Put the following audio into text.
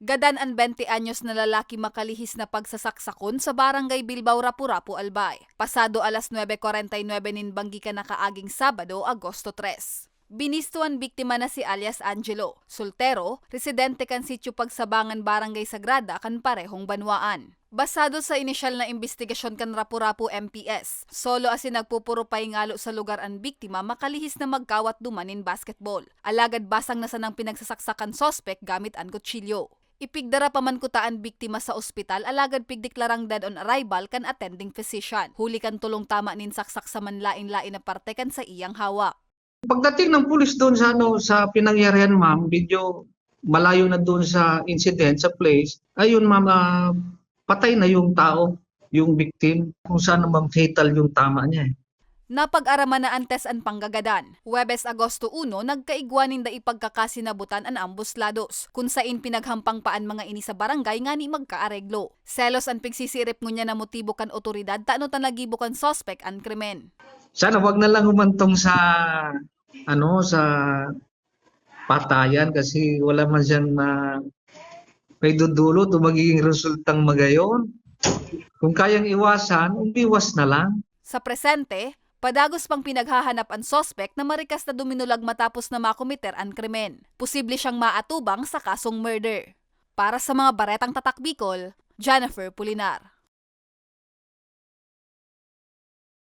Gadan ang 20 anyos na lalaki makalihis na pagsasaksakon sa barangay Bilbao Rapu-Rapu Albay. Pasado alas 9.49 ninbanggi ka na kaaging Sabado, Agosto 3. Binistuan biktima na si alias Angelo, soltero, residente kan sityo Pagsabangan Barangay Sagrada kan parehong banwaan. Basado sa inisyal na investigasyon kan Rapu-Rapu MPS, solo asin nagpupuro paingalo sa lugar ang biktima makalihis na magkawat dumanin basketball. Alagad basang na sanang pinagsasaksakan sospek gamit ang kutsilyo. Ipigdara pa man kutaan biktima sa ospital alagad pigdeklarang dead on arrival kan attending physician. Huli kan tulong tama nin saksak sa manlain-lain na parte kan sa iyang hawak. Pagdating ng pulis doon sa ano sa pinangyarihan ma'am, medyo malayo na doon sa incident sa place. Ayun ma'am, ah, patay na yung tao, yung victim. Kung saan naman fatal yung tama niya. eh. Napag-araman na antes ang panggagadan. Huwebes Agosto 1, nagkaigwanin da ipagkakasinabutan ang ambos lados, kung sain pinaghampang paan mga ini sa barangay nga ni magkaareglo. Selos ang pigsisirip ngunya na motibo kan otoridad taano tan nagibo kan sospek ang krimen. Sana wag na lang humantong sa ano sa patayan kasi wala man siyang na may dudulot o magiging resultang magayon. Kung kayang iwasan, umiwas na lang. Sa presente, padagos pang pinaghahanap ang sospek na marikas na duminulag matapos na makomiter ang krimen. Posible siyang maatubang sa kasong murder. Para sa mga baretang tatak Bicol, Jennifer Pulinar.